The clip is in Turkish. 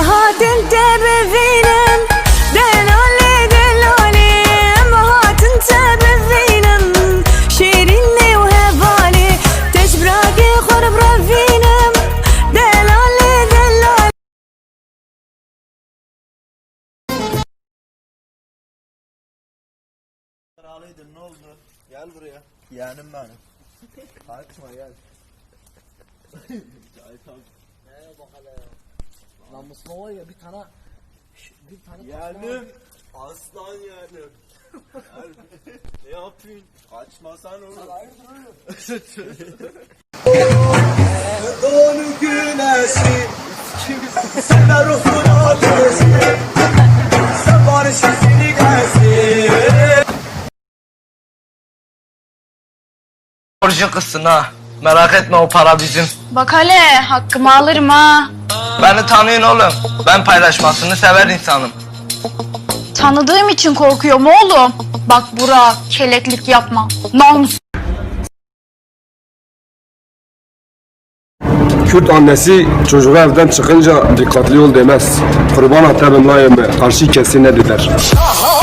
أمهات انت بفينن دلالي دلالي أمهات انت بفينن شيريني وهبالي تشبراكي خرب رفينم دلالي دلالي Ağlıydın ne oldu? Gel buraya. Yeğenim benim. Kaçma gel. Cahit abi. Namuslu var ya bir tane bir tane Yeğenim. Aslan yeğenim. Ne yapıyorsun? Kaçmasan olur. Donu güneşi Sen ruhun ateşi Sen barış seni gelsin Borcu kızsın ha. Merak etme o para bizim. Bak hele hakkımı alırım ha. Beni tanıyın oğlum. Ben paylaşmasını sever insanım. Tanıdığım için korkuyorum oğlum. Bak Burak keleklik yapma. Namus. Kürt annesi çocuğu evden çıkınca dikkatli ol demez. Kurban atarım la yeme, karşı kesin ne der. Ah,